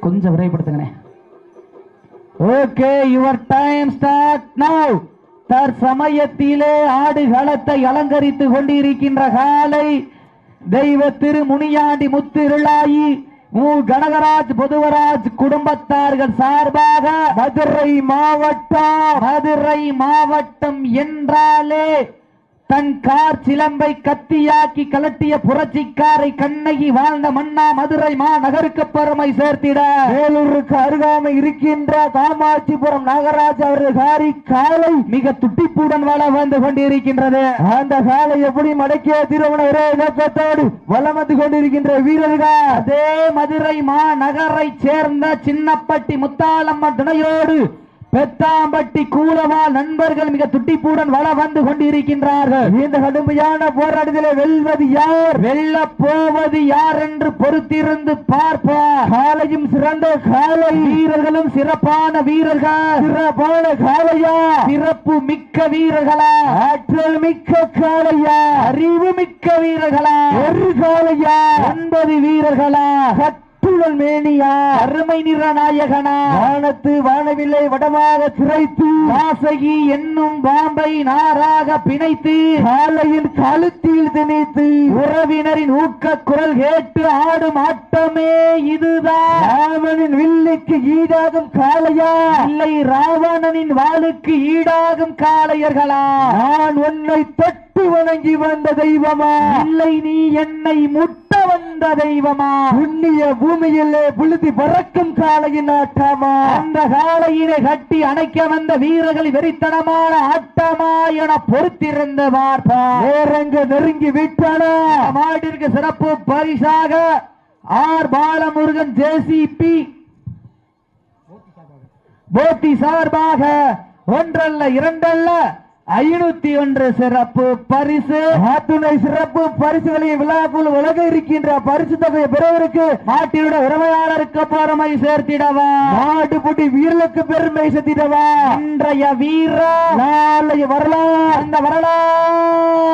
கொஞ்சம் விரைவுபடுத்துங்கண்ணே okay your time start now தற்சமயத்திலே ஆடுகளத்தை அலங்கரித்து கொண்டிருக்கின்ற காலை தெய்வ திரு முனியாண்டி முத்திருளாயி மு. கனகராஜ் பொதுவராஜ் குடும்பத்தார்கள் சார்பாக மதுரை மாவட்டம் மதுரை மாவட்டம் என்றாலே தன் கார் சிலம்பை கத்தியாக்கி கலட்டிய புரட்சிக்காரை கண்ணகி வாழ்ந்த மன்னா மதுரை மாநகருக்கு பெருமை சேர்த்திட. வேலூருக்கு அருகாமை இருக்கின்ற காமாட்சிபுரம் நாகராஜ் அவரது காரி காலை மிக துட்டிப்புடன் வள வந்து கொண்டிருக்கின்றது. அந்த காலை எப்படி மடக்கிய திருமண ஒரே நோக்கத்தோடு வந்து கொண்டிருக்கின்ற வீரர்கள்? அதே மதுரை மாநகரை சேர்ந்த சின்னப்பட்டி முத்தாலம்மன் துணையோடு பெத்தாம்பட்டி கூலவா நண்பர்கள் மிக துட்டிப்புடன் வள வந்து கொண்டிருக்கின்றார்கள். இந்த கடுமையான போராட்டத்தில் வெல்வது யார்? வெல்ல போவது யார் என்று பொறுத்திருந்து பார்ப்பார். காலையும் சிறந்த காலை. வீரர்களும் சிறப்பான வீரர்கள்? சிறப்பான காலையா? சிறப்பு மிக்க வீரர்களா? ஆற்றல் மிக்க காலையா? அறிவு மிக்க வீரர்களா? ஒரு காலையா? ஒன்பது வீரர்களா? கட்டுடல் மேனியா. அருமை நிற நாயகனா. வானத்து வானவில்லை வடமாக சிறைத்து. வாசகி என்னும் பாம்பை நாராக பிணைத்து. காலையின் கழுத்தில் திணித்து. உறவினரின் ஊக்க குரல் கேட்டு ஆடும் ஆட்டமே இதுதான் ராமனின் வில்லுக்கு ஈடாகும் காளையா. இல்லை ராவணனின் வாளுக்கு ஈடாகும் காளையர்களா. நான் உன்னை தொட்டு வணங்கி வந்த தெய்வமா. இல்லை நீ என்னை முட்ட வந்த தெய்வமா. புண்ணிய பூமியிலே புழுதி பறக்கும் காளையின் ஆட்டாமா? அந்த காளையினை கட்டி அணைக்க வந்த வீரர்கள் வெறித்தனமான ஆட்டமா என பொறுத்திருந்த பார்ப்பா நேரங்க நெருங்கி விட்டன. மாட்டிற்கு சிறப்பு பரிசாக ஆர் பாலமுருகன் ஜேசிபி. போட்டி சார்பாக ஒன்றல்ல இரண்டல்ல ஐநூத்தி ஒன்று சிறப்பு பரிசு. ஆத்துணை சிறப்பு பரிசுகளை விழாக்குள் உலக இருக்கின்ற பரிசு தொகையை பெறுவதற்கு மாட்டினுடைய உரிமையாளருக்கு பெருமை சேர்த்திடவா? நாடு புட்டி வீரலுக்கு பெருமை செத்திடவா இன்றைய வீரா நாளைய வரலாறு. அந்த வரலாறு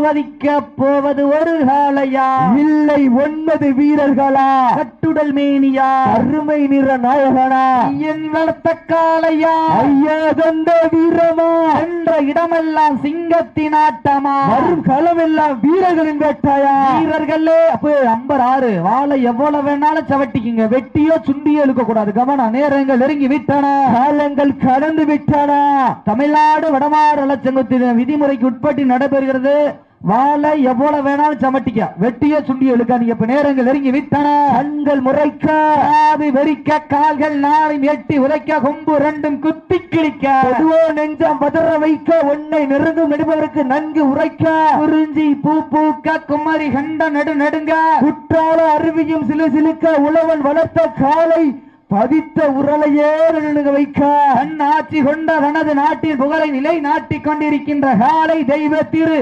வதிக்க போவது ஒரு காலையா இல்லை ஒன்பது வீரர்களா? கட்டுடல் மேனியா? அருமை நிற நாயகனா? என் வளர்த்த காளையா? ஐயா தந்த வீரமா? என்ற இடமெல்லாம் சிங்கத்தின் ஆட்டமா? வரும் களமெல்லாம் வீரர்களின் வேட்டாயா? வீரர்களே அப்ப அம்பர் ஆறு வாழை எவ்வளவு வேணாலும் சவட்டிக்குங்க. வெட்டியோ சுண்டியோ இழுக்க கூடாது கவனம் நேரங்கள் நெருங்கி விட்டன காலங்கள் கடந்து விட்டன தமிழ்நாடு வடமாறு நலச்சங்கத்தின் விதிமுறைக்கு உட்பட்டு நடைபெறுகிறது. வாழை எவ்வளவு வேணாலும் சமட்டிக்க. வெட்டியோ சுண்டியோ இழுக்காதீங்க இப்ப நேரங்கள் நெருங்கி விட்டன. கண்கள் முறைக்க. காது வெறிக்க கால்கள் நாளை எட்டி உதைக்க கொம்பு ரெண்டும் குத்தி கிழிக்க பொதுவோ நெஞ்சம் பதற வைக்க உன்னை நெருங்கும் நடுபவருக்கு நன்கு உரைக்க. குறிஞ்சி பூ பூக்க குமரி கண்ட நடு நடுங்க. குற்றால அருவியும் சிலு சிலுக்க உழவன் வளர்த்த காலை பதித்த உரலையே நடுங்க வைக்க. ஆட்சி கொண்ட தனது நாட்டின் புகழை நிலை நாட்டிக் கொண்டிருக்கின்ற காலை தெய்வ திரு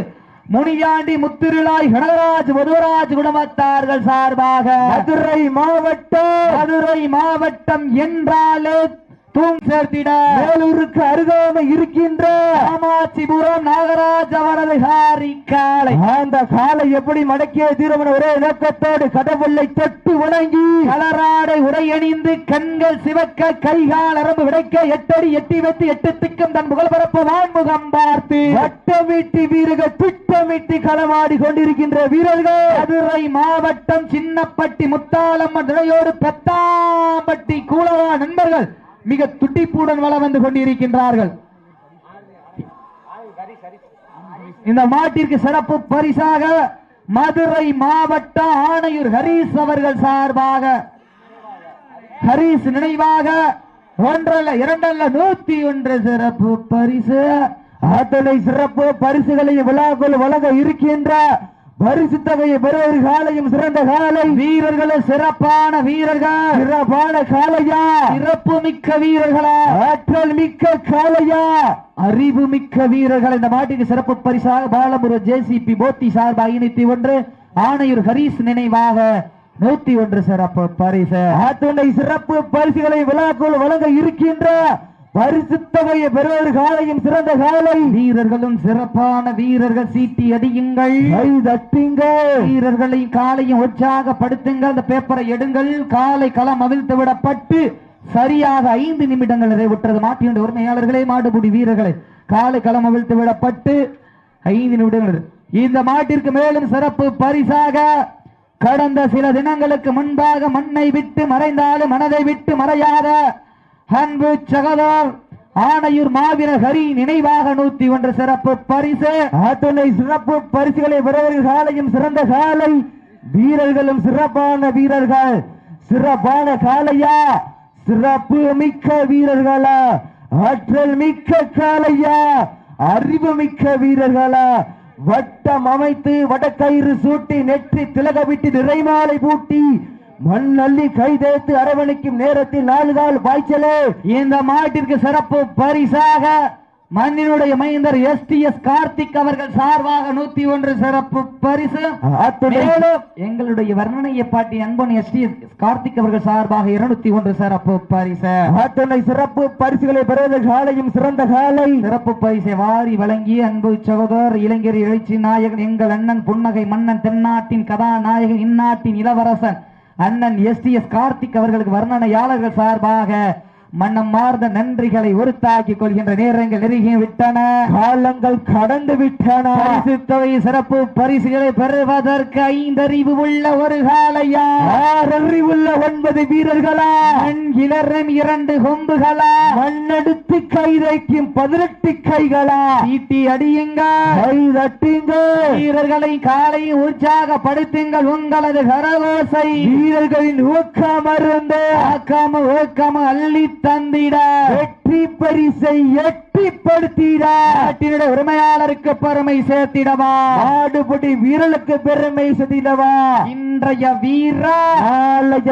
முனியாண்டி முத்திருளாய் கடகராஜ் மதுவராஜ் குடும்பத்தார்கள் சார்பாக மதுரை மாவட்டம் மதுரை மாவட்டம் என்றாலே தூண் சேர்த்திட. வேலூருக்கு அருகாமை இருக்கின்ற காமாட்சிபுரம் நாகராஜ் அவரது ஹாரி காலை அந்த காலை எப்படி மடக்கிய தீரமன ஒரே நோக்கத்தோடு கடவுளை தொட்டு வணங்கி கலராடை உடையணிந்து கண்கள் சிவக்க கைகால் அரம்பு விடைக்க எட்டடி எட்டி வைத்து எட்டு திக்கும் தன் புகழ் பரப்பு வான்முகம் பார்த்து. வட்டமிட்டு வீரர்கள் திட்டமிட்டு களமாடி கொண்டிருக்கின்ற வீரர்கள். மதுரை மாவட்டம் சின்னப்பட்டி முத்தாலம்மன் துணையோடு பெத்தாம்பட்டி கூலவா நண்பர்கள். மிக துட்டிப்புடன் வள வந்து கொண்டிருக்கின்றார்கள். இந்த மாட்டிற்கு சிறப்பு பரிசாக மதுரை மாவட்ட ஆணையூர் ஹரீஸ் அவர்கள் சார்பாக ஹரீஸ் நினைவாக ஒன்றல்ல இரண்டல்ல நூத்தி ஒன்று சிறப்பு பரிசு. அத்தனை சிறப்பு பரிசுகளை விழாக்குள் வழங்க இருக்கின்ற பரிசு தொகையை பெறுவது காலையும் சிறந்த காலை. வீரர்களும் சிறப்பான வீரர்கள். சிறப்பான காலையா? சிறப்பு மிக்க வீரர்களா. ஆற்றல் மிக்க காலையா? அறிவு மிக்க வீரர்கள். இந்த மாட்டுக்கு சிறப்பு பரிசாக பாலமுரு ஜேசிபி போத்தி சார்பாக இணைத்து ஒன்று ஆணையூர் ஹரீஸ் நினைவாக நூத்தி ஒன்று சிறப்பு பரிசு. அத்துணை சிறப்பு பரிசுகளை விழாக்குள் வழங்க இருக்கின்ற பரிசு தொகையை பெறுவது காலையும் சிறந்த காலை வீரர்களும் சிறப்பான வீரர்கள் சீட்டி அடியுங்கள். தட்டுங்கள். வீரர்களை காலையும் உற்சாகப்படுத்துங்கள். அந்த பேப்பரை எடுங்கள். காலை களம் அவிழ்த்து விடப்பட்டு சரியாக ஐந்து நிமிடங்கள் நிறைவுற்றது. மாட்டியுடைய உரிமையாளர்களே மாடுபுடி வீரர்களை காலை களம் அவிழ்த்து விடப்பட்டு ஐந்து நிமிடங்கள். இந்த மாட்டிற்கு மேலும் சிறப்பு பரிசாக கடந்த சில தினங்களுக்கு முன்பாக மண்ணை விட்டு மறைந்தாலும் மனதை விட்டு மறையாத அன்பு சகதார் ஆணையூர் மாவீரர் ஹரி நினைவாக நூத்தி ஒன்று சிறப்பு பரிசு. அத்துணை சிறப்பு பரிசுகளை பெறுவது காலையும் சிறந்த காலை. வீரர்களும் சிறப்பான வீரர்கள். சிறப்பான காலையா? சிறப்பு மிக்க வீரர்களா? ஆற்றல் மிக்க காலையா? அறிவு மிக்க வீரர்களா? வட்டம் அமைத்து வடக்கயிறு சூட்டி நெற்றி திலகவிட்டு நிறைமாலை பூட்டி மண் அள்ளி கை தேய்த்து அரவணைக்கும் நேரத்தில் நாலு கால் பாய்ச்சலே. இந்த மாட்டிற்கு சிறப்பு பரிசாக மண்ணினுடைய மைந்தர் எஸ் டி எஸ் கார்த்திக் அவர்கள் சார்பாக நூத்தி ஒன்று சிறப்பு பரிசு. எங்களுடைய வர்ணனையை பாட்டி அன்பன் எஸ் டி எஸ் கார்த்திக் அவர்கள் சார்பாக இருநூத்தி ஒன்று சிறப்பு பரிசு. அத்துணை சிறப்பு பரிசுகளை பெறுவது காலையும் சிறந்த காலை. சிறப்பு பரிசை வாரி வழங்கி அன்பு சகோதரர் இளைஞர் எழுச்சி நாயகன் எங்கள் அண்ணன் புன்னகை மன்னன் தென்னாட்டின் கதாநாயகன் இந்நாட்டின் இளவரசன் அண்ணன் எஸ் டி எஸ் கார்த்திக் அவர்களுக்கு வர்ணனையாளர்கள் சார்பாக மன்னம் மார்ந்த நன்றிகளை உறுத்தாக்கி கொள்கின்ற நேரங்கள் நெருங்கி விட்டன. காலங்கள் கடந்து விட்டன. பரிசு தொகை சிறப்பு பரிசுகளை பெறுவதற்கு ஐந்தறிவு உள்ள ஒரு காலையா ஆறறிவுள்ள ஒன்பது வீரர்களா? கிளறும் இரண்டு கொம்புகளா? மண்ணெடுத்து கை வைக்கும் பதினெட்டு கைகளா? ஈட்டி அடியுங்க. கை வீரர்களை காலை உற்சாகப்படுத்துங்கள் உங்களது கரகோசை. வீரர்களின் ஊக்கம் அருந்து ஆக்காம ஓக்காம அள்ளி தந்திட. வெற்றி பரிசை எட்டிப்படுத்திட. நாட்டினுடைய உரிமையாளருக்கு பெருமை சேர்த்திடவா. ஆடுபடி வீரர்களுக்கு பெருமை செதிடவா இன்றைய வீரா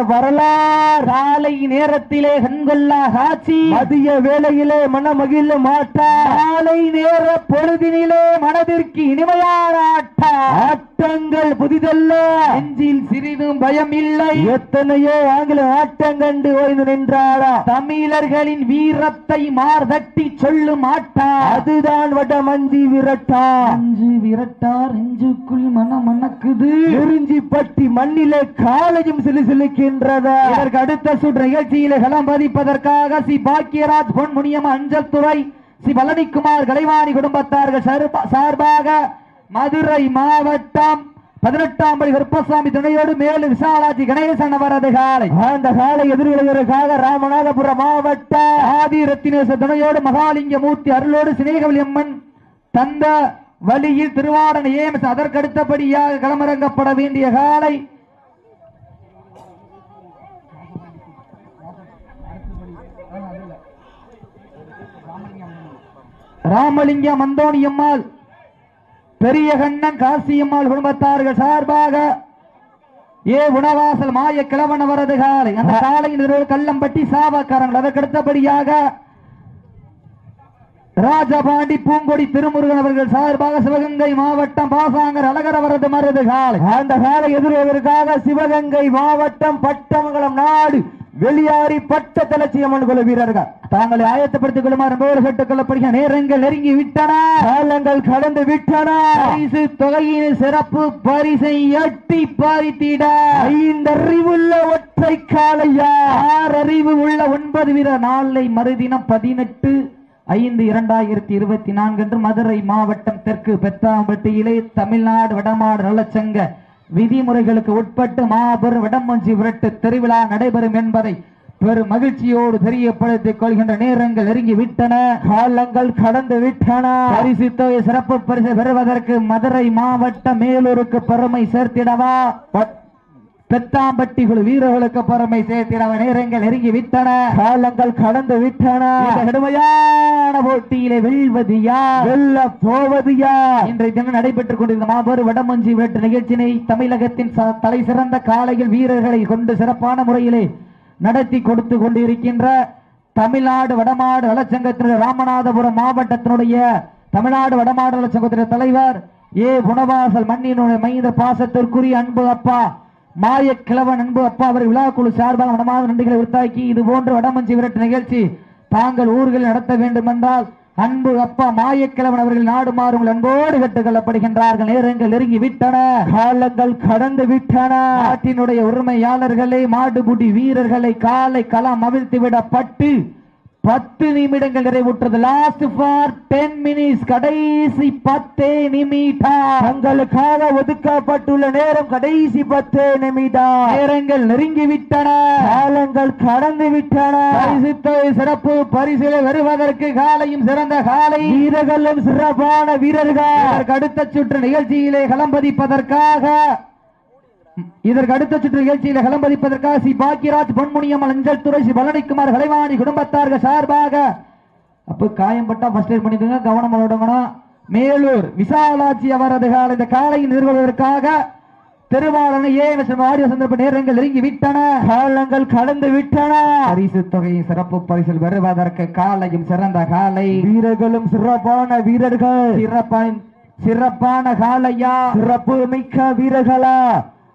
வரலாறு. காலை நேரத்திலே கண்கொள்ளா காட்சி. மதிய வேளையிலே மனமகிழ மாட்டா. காலை நேர பொழுதினிலே மனதிற்கு இனிமையான ஆட்டா. ஆட்டங்கள் புதிதல்ல. நெஞ்சில் சிறிதும் பயம் இல்லை எத்தனையோ ஆங்கில ஆட்டம் கண்டு ஓய்ந்து நின்றாரா. தமிழர்களின் வீரத்தை மார்தட்டி சொல்லும் ஆட்டா. அதுதான் வட மஞ்சி விரட்டா. அஞ்சு விரட்டார் நெஞ்சுக்குள் மனம் மணக்குது குறிஞ்சி பட்டி மண்ணிலே காலையும் சிலுசிலுக்கின்றதா இதற்கு அடுத்த சுற்று நிகழ்ச்சியிலே களம் பதிப்பதற்காக சி பாக்கியராஜ் பொன்முனியம் அஞ்சல் துறை சி பழனிக்குமார் கலைவாணி குடும்பத்தார்கள் சார்பா- சார்பாக மதுரை மாவட்டம் பதினெட்டாம் படி கருப்பசாமி துணையோடு மேலும் விசாலாஜி கணேசன் அவரது காலை. அந்த காலை எதிர்கொள்வதற்காக ராமநாதபுரம் மாவட்ட ஆதி ரத்தினேச துணையோடு மகாலிங்க மூர்த்தி அருளோடு சினேகவலி அம்மன் தந்த வழியில் திருவாடன ஏமஸ் அதற்கடுத்தபடியாக களமிறங்கப்பட வேண்டிய காலை. ராமலிங்கம் அந்தோணியம்மாள் பெரிய கண்ணன் காசியம்மாள் குடும்பத்தார்கள் சார்பாக ஏ உணவாசல் மாய கிழவன் அவரது காலை. அந்த காலையின் கள்ளம்பட்டி சாவக்காரங்கள் அதற்கடுத்தபடியாக ராஜபாண்டி பூங்கொடி திருமுருகன் அவர்கள் சார்பாக சிவகங்கை மாவட்டம் பாசாங்கர் அழகர் அவரது மருது காலை அந்த காலை எதிர்வதற்காக சிவகங்கை மாவட்டம் பட்டமங்கலம் நாடு வெளியாரி பட்ட தலட்சியம்மன் குழு வீரர்கள். தாங்களை ஆயத்தப்படுத்திக் கொள்ளுமாறு மேல் கேட்டுக் கொள்ளப்படுகிற நேரங்கள் நெருங்கி விட்டன. காலங்கள் கடந்து விட்டன. பரிசு தொகையின் சிறப்பு பரிசை எட்டி பறித்திட ஐந்தறிவுள்ள ஒற்றை காலையா ஆறு அறிவு உள்ள ஒன்பது வீரர். நாளை மறுதினம் பதினெட்டு ஐந்து இரண்டாயிரத்தி இருபத்தி நான்கு அன்று மதுரை மாவட்டம் தெற்கு பெத்தாம்பட்டியிலே தமிழ்நாடு வடமாடு நலச்சங்க விதிமுறைகளுக்கு உட்பட்டு மாபெரும் வடமஞ்சி விரட்டு திருவிழா நடைபெறும் என்பதை பெரும் மகிழ்ச்சியோடு தெரியப்படுத்திக் கொள்கின்ற நேரங்கள் நெருங்கி விட்டன காலங்கள் கடந்து விட்டன பரிசு தொகை சிறப்பு பரிசு பெறுவதற்கு மதுரை மாவட்ட மேலூருக்கு பெருமை சேர்த்திடவா? பெத்தாம்பட்டி குழு வீரர்களுக்கு பெருமை சேர்த்திடவா நேரங்கள் நெருங்கி விட்டன காலங்கள் கடந்து விட்டன கடுமையான போட்டியிலே வெல்வது யார் வெல்ல போவது யார் இன்றைய தினம் நடைபெற்றுக் கொண்டிருந்த மாபெரும் வடமஞ்சி வேட்டு நிகழ்ச்சியினை தமிழகத்தின் தலை சிறந்த காலையில் வீரர்களை கொண்டு சிறப்பான முறையிலே நடத்தி கொடுத்து கொண்டிருக்கின்ற தமிழ்நாடு வடமாடு நலச்சங்கத்தினுடைய ராமநாதபுரம் மாவட்டத்தினுடைய தமிழ்நாடு வடமாடு நலச்சங்கத்தினுடைய தலைவர் ஏ. குணவாசல் மண்ணினுடைய மைந்த பாசத்திற்குரிய அன்பு அப்பா. மாய கிழவன் அன்பு அப்பா அவர் விழாக்குழு சார்பாக வடமாத நன்றிகளை உருத்தாக்கி இது போன்ற வடமஞ்சி விரட்டு நிகழ்ச்சி தாங்கள் ஊர்களில் நடத்த வேண்டும் என்றால் அன்பு அப்பா மாயக்கிழவன் அவர்கள் நாடு மாறும் அன்போடு கட்டுக்கொள்ளப்படுகின்றார்கள். நேரங்கள் நெருங்கி விட்டன. காலங்கள் கடந்து விட்டன. நாட்டினுடைய உரிமையாளர்களை மாடுபுடி வீரர்களை காலை களம் அவிழ்த்து விடப்பட்டு பத்து நிமிடங்கள் நிறைவுற்றது. லாஸ்ட் ஃபார் டென் மினிட்ஸ் கடைசி பத்தே நிமிடம் தங்களுக்காக ஒதுக்கப்பட்டுள்ள நேரம் கடைசி பத்து நிமிடம் நேரங்கள் நெருங்கி விட்டன காலங்கள் கடந்து விட்டன சிறப்பு பரிசில வருவதற்கு காலையும் சிறந்த காலை. வீரர்களும் சிறப்பான வீரர்கள். அடுத்த சுற்று நிகழ்ச்சியிலே களம்பதிப்பதற்காக இதற்கு அடுத்த சுற்று நிகழ்ச்சியில களம்பதிப்பதற்காக ஸ்ரீ பாக்கியராஜ் பொன்முனியம்மல் அஞ்சல் துறை ஸ்ரீ பழனிக்குமார் கலைவாணி குடும்பத்தார்கள் சார்பாக. அப்ப காயம்பட்டா ஃபர்ஸ்ட் எய்ட் பண்ணிடுங்க கவனம் விடணும் மேலூர் விசாலாட்சி அவரது கால இந்த காலையை நிறுவுவதற்காக திருவாளன ஏஎஸ் ஆடியோ சந்தர்ப்ப நேரங்கள் நெருங்கி விட்டன. காலங்கள் கடந்து விட்டன. பரிசு தொகையின் சிறப்பு பரிசில் வருவதற்கு காலையும் சிறந்த காலை. வீரர்களும் சிறப்பான வீரர்கள். சிறப்பான சிறப்பான காலையா? சிறப்பு மிக்க வீரர்களா?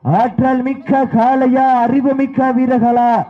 ஆற்றல் மிக்க காளையா அறிவு மிக்க வீரர்களா?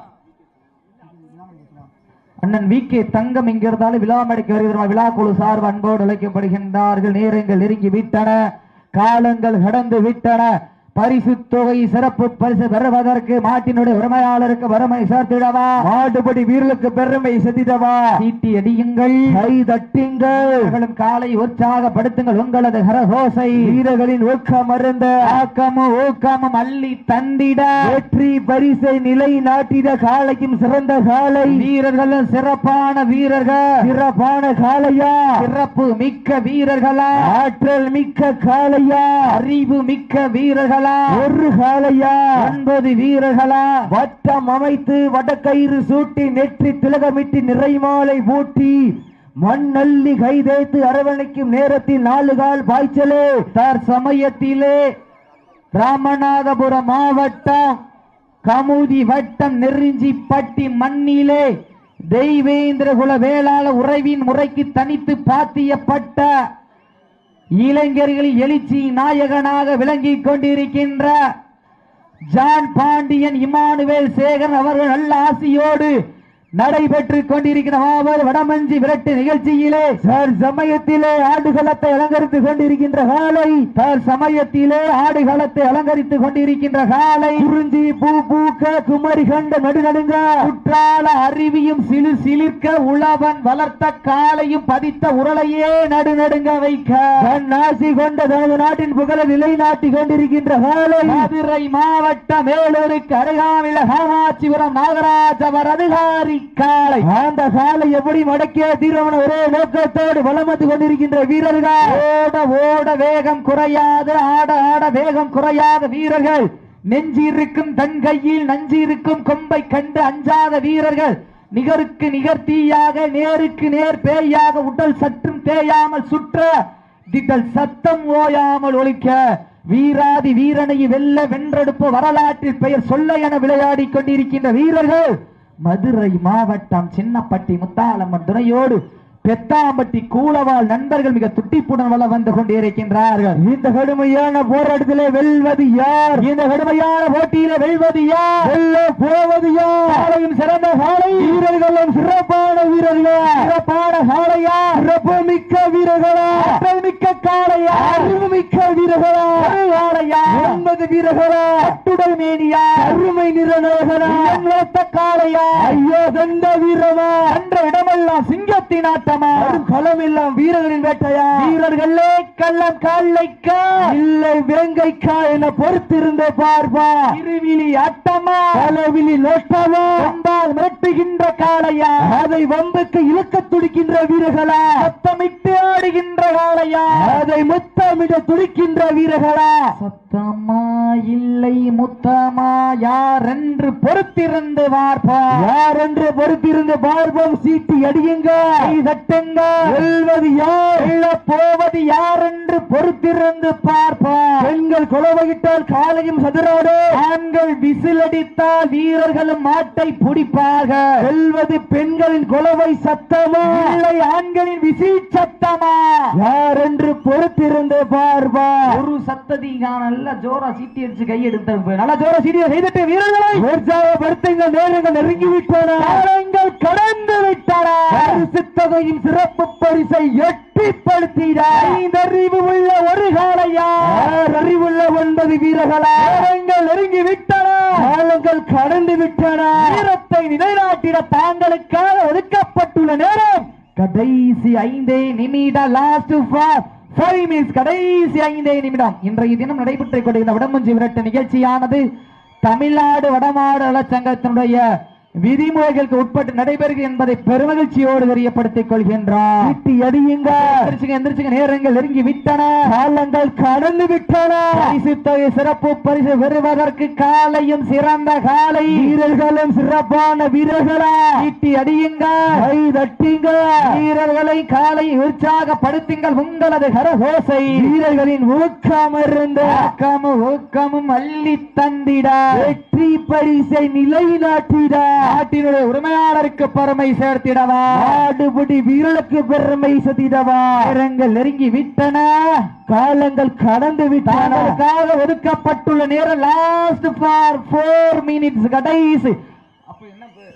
அண்ணன் வி. கே. தங்கம் இங்கிருந்தால விழா மடிக்க வருகிறார் விழா குழு சார்பு அன்போடு அழைக்கப்படுகின்றார்கள். நேரங்கள் நெருங்கி விட்டன. காலங்கள் கடந்து விட்டன. பரிசு தொகை சிறப்பு பரிசு பெறுவதற்கு மாட்டினுடைய உரிமையாளருக்கு வறுமை சேர்த்திடவா? மாடுபடி வீரர்களுக்கு பெருமை செதிடவா? சீட்டி அடியுங்கள். கை தட்டுங்கள். காலை உற்சாகப்படுத்துங்கள் உங்களது ஹரஹோசை வீரர்களின் ஊக்கம் அருந்த ஆக்கமும் ஊக்கமும் அள்ளி தந்திட. வெற்றி பரிசை நிலை நாட்டிட காலையும் சிறந்த காலை. வீரர்களும் சிறப்பான வீரர்கள். சிறப்பான காளையா சிறப்பு மிக்க வீரர்களா? ஆற்றல் மிக்க காளையா அறிவு மிக்க வீரர்களா? ஒரு காளையா ஒன்பது வீரர்களா? வட்டம் அமைத்து வடக்கயிறு சூட்டி நெற்றி திலகமிட்டு நிறைமாலை பூட்டி மண்ணள்ளி கைதேத்து அரவணைக்கும் நேரத்தில் நாலு கால் பாய்ச்சலே. தார் சமயத்திலே ராமநாதபுரம் மாவட்டம் கமுதி வட்டம் நெருஞ்சிப்பட்டி மண்ணிலே தெய்வேந்திர குல வேளாள உறவின் முறைக்கு தனித்து பாத்தியப்பட்ட இளைஞர்களின் எழுச்சி நாயகனாக விளங்கிக் கொண்டிருக்கின்ற ஜான் பாண்டியன் இமானுவேல் சேகர் அவர்கள் நல்ல ஆசியோடு நடைபெற்றுக் கொண்டிருக்கிற வடமஞ்சி விரட்டு நிகழ்ச்சியிலே சார் சமயத்திலே ஆடுகளத்தை அலங்கரித்துக் கொண்டிருக்கின்ற காலை சார் சமயத்திலே ஆடுகளத்தை அலங்கரித்துக் கொண்டிருக்கின்ற காலை. குறிஞ்சி பூ பூக்க குமரி கண்ட நடுநடுங்க குற்றால அருவியும் சிலு சிலிர்க்க உழவன் வளர்த்த காலையும் பதித்த உரளையே நடுநடுங்க வைக்க. நாசி கொண்ட தனது நாட்டின் புகழ நிலைநாட்டி கொண்டிருக்கின்ற காலை. மதுரை மாவட்ட மேலூருக்கு அருகாமையில் காமாட்சிபுரம் நாகராஜ் அவர் அதிகாரி. காலை. அந்த காலை எப்படி மடக்கிய தீரவன ஒரே நோக்கத்தோடு வந்து கொண்டிருக்கின்ற வீரர்கள்? ஓட ஓட வேகம் குறையாது. ஆட ஆட வேகம் குறையாத வீரர்கள். நெஞ்சிருக்கும் தன் கையில் நஞ்சிருக்கும் கொம்பை கண்டு அஞ்சாத வீரர்கள். நிகருக்கு நிகர் தீயாக நேருக்கு நேர் பேயாக உடல் சற்றும் தேயாமல் சுற்ற திடல் சத்தம் ஓயாமல் ஒலிக்க வீராதி வீரனை வெல்ல வென்றெடுப்பு வரலாற்றில் பெயர் சொல்ல என விளையாடி கொண்டிருக்கின்ற வீரர்கள் மதுரை மாவட்டம் சின்னப்பட்டி முத்தாலம்மன் துணையோடு பெத்தாம்பட்டி கூலவாள் நண்பர்கள் மிக துட்டிப்புடன் வள வந்து கொண்டிருக்கின்றார்கள். இந்த கடுமையான போராட்டத்திலே வெல்வது யார்? இந்த கடுமையான போட்டியில வெல்வது யார்? வெல்ல போவது யார்? சிறந்த காலை. வீரர்களும் சிறப்பான வீரர்கள். சிறப்பான காளையா? சிறப்பு மிக்க வீரர்களா. மிக்க காளையா? அறிவு மிக்க வீரர்களா. காளையா? ஒன்பது வீரர்களா. கட்டுடல் மேனியா? அருமை நிறநகரா காளையா? ஐயோ தண்ட வீரமா அன்ற இடமெல்லாம் சிங்கத்தின் ஆட்டமா களம் எல்லாம் வீரர்களின் வேட்டையா? வீரர்களே கள்ளம் காலைக்கா இல்லை வேங்கைக்கா என பொறுத்திருந்த பார்ப்பா இருவிழி ஆட்டமா? பலவிழி நோட்டமா கொண்டால் மிரட்டுகின்ற காளையா? அதை வம்புக்கு இழுக்க துடிக்கின்ற வீரர்களா? சத்தமிட்டு ஆடுகின்ற காளையா? அதை முத்தமிட துடிக்கின்ற வீரர்களா? சத்தமா? இல்லை முத்தமா? யார் என்று பொறுத்திருந்து பார்ப்பா யார் என்று பொறுத்திருந்து பார்ப்போம்? சீட்டி அடியுங்க. கை தட்டுங்க வெல்வது யார்? போவது யார் என்று பொறுத்திருந்து பார்ப்பா பெண்கள் கொலவகிட்டால் காலையும் சதுராடு? ஆண்கள் விசிலடித்தால் வீரர்களும் மாட்டை பிடிப்பார்கள். வெல்வது பெண்களின் கொலவை சத்தமா? இல்லை ஆண்களின் விசில் சத்தமா? யார் என்று பொறுத்திருந்து பார்ப்பா ஒரு சத்ததி நல்ல ஜோரா சீட்டி அடிச்சு கையெடுத்த நல்ல ஜோரா சீட்டியை செய்துட்டு வீரர்களை! உற்சாகப்படுத்துங்க நேரங்கள் நெருங்கி விட்டன கடந்து விட்டன. பரிசு தொகையின் சிறப்பு பரிசை எட்டிப்படுத்திட ஐந்தறிவு உள்ள ஒரு காலையா அறிவுள்ள ஒன்பது வீரர்களா? நெருங்கி விட்டன. காலங்கள் கடந்து விட்டன. நிலைநாட்டிட தாங்களுக்காக ஒதுக்கப்பட்டுள்ள நேரம் கடைசி ஐந்தே நிமிடம் லாஸ்ட் ஃபார் கடைசி ஐந்தே நிமிடம். இன்றைய தினம் நடைபெற்றுக் கொண்டிருந்த வடமஞ்சி விரட்டு நிகழ்ச்சியானது தமிழ்நாடு வடமாடு நலச்சங்கத்தினுடைய விதிமுறைகளுக்கு உட்பட்டு நடைபெறுகிறது என்பதை பெருமகிழ்ச்சியோடு தெரியப்படுத்திக் கொள்கின்றார். வீட்டி எந்திரிச்சுங்க நேரங்கள் நெருங்கி விட்டன. காலங்கள் கடந்து விட்டன. சிறப்பு பரிசு பெறுவதற்கு காலையும் சிறந்த காலை. வீரர்களும் சிறப்பான வீரர்களா. ஈட்டி அடியுங்க. கை தட்டிங்க. வீரர்களை காலை உற்சாகப்படுத்துங்கள் உங்களது கரகோசை. வீரர்களின் ஊக்கம் இருந்து ஊக்கமும் ஊக்கமும் அள்ளி தந்திட. வெற்றி பரிசை நிலைநாட்டிட. நாட்டினுடைய உரிமையாளருக்கு பெருமை சேர்த்திடவா? நாடுபடி வீரர்களுக்கு பெருமை சதிடவா நேரங்கள் நெருங்கி விட்டன. காலங்கள் கடந்து விட்டன. ஒதுக்கப்பட்டுள்ள நேரம் லாஸ்ட் ஃபார் ஃபோர் மினிட்ஸ் கடைசி.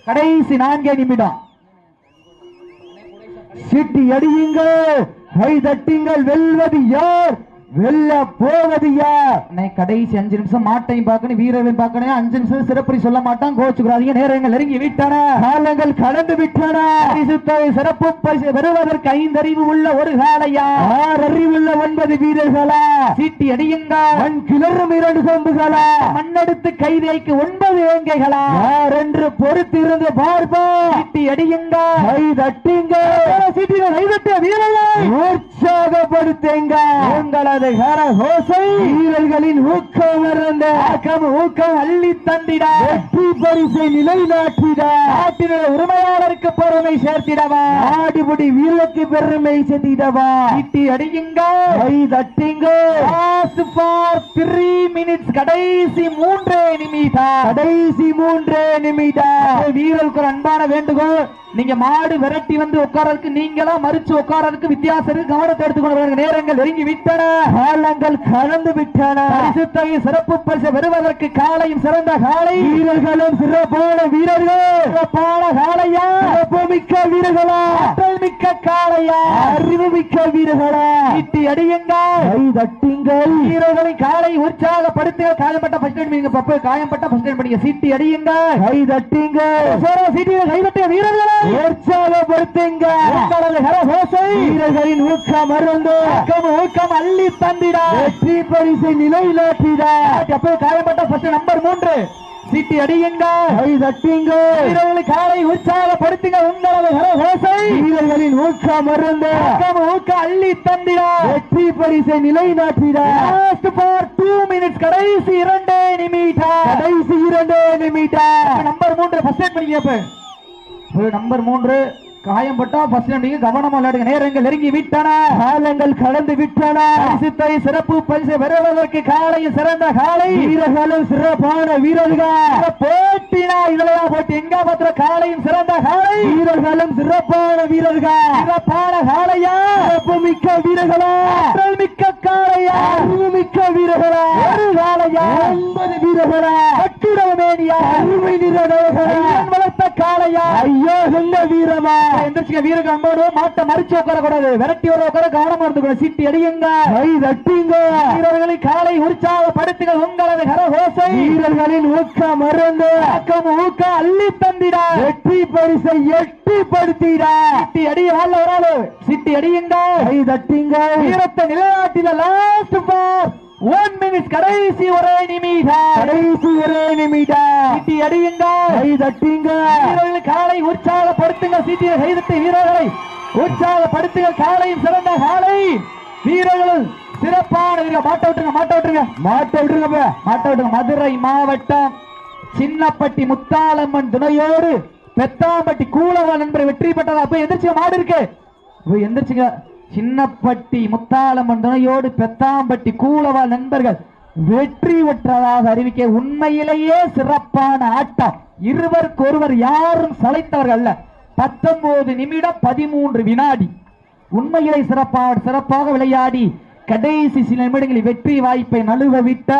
கடைசி நான்கே நிமிடம். சிட்டி அடியுங்கள். கை தட்டுங்கள். வெல்வது யார்? வெல்ல போவது கடைசி அஞ்சு நிமிஷம் மாட்டையும் பார்க்கணும் வீரர்களையும் பார்க்கணும். அஞ்சு நிமிஷம் சிறப்பரி சொல்ல மாட்டான் கோச்சுக்கிறாதீங்க நேரங்கள் நெருங்கி விட்டன. காலங்கள் கடந்து விட்டன. சிறப்பு பரிசு பெறுவதற்கு உள்ள ஒரு காலையா ஆறு அறிவுள்ள ஒன்பது வீரர்களா? சீட்டி அடியுங்க மண் கிளறும் இரண்டு சொம்புகளா? மண்ணெடுத்து கைதைக்கு ஒன்பது வேங்கைகளா யார் என்று பொறுத்திருந்து பார்ப்போம். சீட்டி அடியுங்க கை தட்டுங்க. சீட்டில கைதட்ட வீரர்கள். உற்சாகப்படுத்துங்க. உங்களது கரகோசை வீரர்களின் ஊக்கம் இருந்த ஊக்கம் ஊக்கம் அள்ளி தந்திட. வெற்றி பரிசை நிலைநாட்டிட. நாட்டினுடைய உரிமையாளருக்கு பெருமை சேர்த்திடவா. ஆடிபுடி வீரருக்கு பெருமை செதிடவா சீட்டி அடியுங்க. கை தட்டுங்க. த்ரீ மினிட்ஸ் கடைசி மூன்றே நிமிடம். கடைசி மூன்றே நிமிடம். வீரருக்கு ஒரு அன்பான வேண்டுகோள். நீங்க மாடு விரட்டி வந்து உட்கார்றதுக்கு நீங்களா மறிச்சு உட்கார்றதுக்கு வித்தியாசம் கவனத்தை எடுத்துக்கொண்டு நேரங்கள் நெருங்கி விட்டன. காலங்கள் கடந்து விட்டன. பரிசு தொகை சிறப்பு பரிசு பெறுவதற்கு காலையும் சிறந்த காலை. வீரர்களும் சிறப்பான வீரர்கள். சிறப்பான காலையா? சிறப்புமிக்க வீரர்களா? ஆற்றல் மிக்க காளையா அறிவுமிக்க வீரர்களா? ஈட்டி அடியுங்க கை தட்டுங்கள். வீரர்களை காலை உற்சாகப்படுத்துங்க காயம்பட்ட ஃபர்ஸ்ட் எய்ட் பண்ணீங்க பப்பு காயம்பட்ட ஃபர்ஸ்ட் எய்ட் பண்ணீங்க சீட்டி அடியுங்க கை தட்டுங்க சோரா சீட்டியை கைவிட்ட வீரர்களை. உற்சாகப்படுத்துங்க வீரர்களின் ஊக்கம் மருந்து ஊக்கம் ஊக்கம் அள்ளி தந்திட. வெற்றி பரிசை நிலைநாட்டிட. அப்போ காயப்பட்ட ஃபர்ஸ்ட் நம்பர் மூன்று. சீட்டி அடியுங்க. கை தட்டுங்க. வீரர்களை காலை உற்சாகப்படுத்துங்க. உங்களது கரகோசை வீரர்களின் ஊக்கம் மருந்து ஊக்கம் ஊக்கம் அள்ளி தந்திட. வெற்றி பரிசை நிலைநாட்டிட. லாஸ்ட் ஃபார் டூ மினிட்ஸ் கடைசி இரண்டே நிமிடம். கடைசி இரண்டு நிமிடம். நம்பர் மூன்று ஃபர்ஸ்ட் அப்ப இப்ப நம்பர் மூன்று. காயம்பட்டா ஃபர்ஸ்ட் நீங்க கவனமா விளையாடுங்க. நேரங்கள் நெருங்கி விட்டன. காலங்கள் கடந்து விட்டன. பரிசுத்தை சிறப்பு பரிசு பெறுவதற்கு காலையும் சிறந்த காலை. வீரர்களும் சிறப்பான வீரர்கள். போட்டினா இதுலயா போட்டி. எங்க பத்திர காலையும் சிறந்த காலை? வீரர்களும் சிறப்பான வீரர்கள். சிறப்பான காலையா? சிறப்பு மிக்க வீரர்களா? மிக்க காலையா? மிக்க வீரர்களா? ஒரு காலையா? ஒன்பது வீரர்களா? கட்டுடமேனியா? அருமை நிறவர்களா ஐயன் வளர்த்த காலையா? ஐயோ சொந்த வீரமா? மாட்டை மறிச்சு உட்கார கூடாது விரட்டி ஒரு உட்கார கவனமா இருந்துக்கணும். சீட்டி அடியுங்க. கை தட்டுங்க. வீரர்களை காலை உற்சாகப்படுத்துங்கள் உங்களது கரகோசை. வீரர்களின் ஊக்கம் மருந்து. ஊக்கம் அள்ளி தந்திட. வெற்றி பரிசை எட்டிப்படுத்திட சிட்டி அடிய வாழ்ல ஒரு ஆளு. சிட்டி அடியுங்க. கை தட்டுங்க. வீரத்தை நிலைநாட்டில லாஸ்ட் ஃபார் ஒன் மினிட் கடைசி ஒரே நிமிடம். கடைசி ஒரே நிமிடம். சிட்டி அடியுங்க. கை தட்டுங்க. வீரர்கள் காலை உற்சாகப்படுத்துங்க. சீட்டிய கைதட்டி வீரர்களை உற்சாகப்படுத்துங்க. காலையும் சிறந்த காலை. வீரர்கள் சிறப்பான மாட்ட விட்டுருங்க மாட்ட விட்டுருங்க. மாட்ட விட்டுருங்க மாட்ட விட்டுருங்க. மதுரை மாவட்டம் சின்னப்பட்டி முத்தாலம்மன் துணையோடு பெத்தாம்பட்டி கூலவ நண்பர் வெற்றி பெற்றதா அப்ப எந்திரிச்சு மாடு இருக்கு. போய் எந்திரிச்சுங்க. சின்னப்பட்டி முத்தாளம்மன் துணையோடு பெத்தாம்பட்டி கூலவா நண்பர்கள் வெற்றி பெற்றதாக அறிவிக்க உண்மையிலேயே சிறப்பான ஆட்டம். இருவருக்கு ஒருவர் யாரும் சளைத்தவர்கள் அல்ல. பத்தொன்பது நிமிடம் பதிமூன்று வினாடி. உண்மையிலே சிறப்பாக சிறப்பாக விளையாடி கடைசி சில நிமிடங்களில் வெற்றி வாய்ப்பை நழுவ விட்ட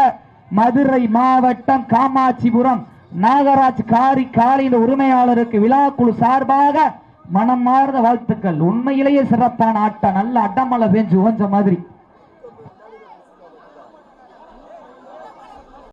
மதுரை மாவட்டம் காமாட்சிபுரம். நாகராஜ் காரி காலையில் உரிமையாளருக்கு விழாக்குழு சார்பாக மனமார்ந்த வாழ்த்துக்கள். உண்மையிலேயே சிறப்பான ஆட்டம். நல்ல அடமலை பேஞ்சு ஓஞ்ச மாதிரி.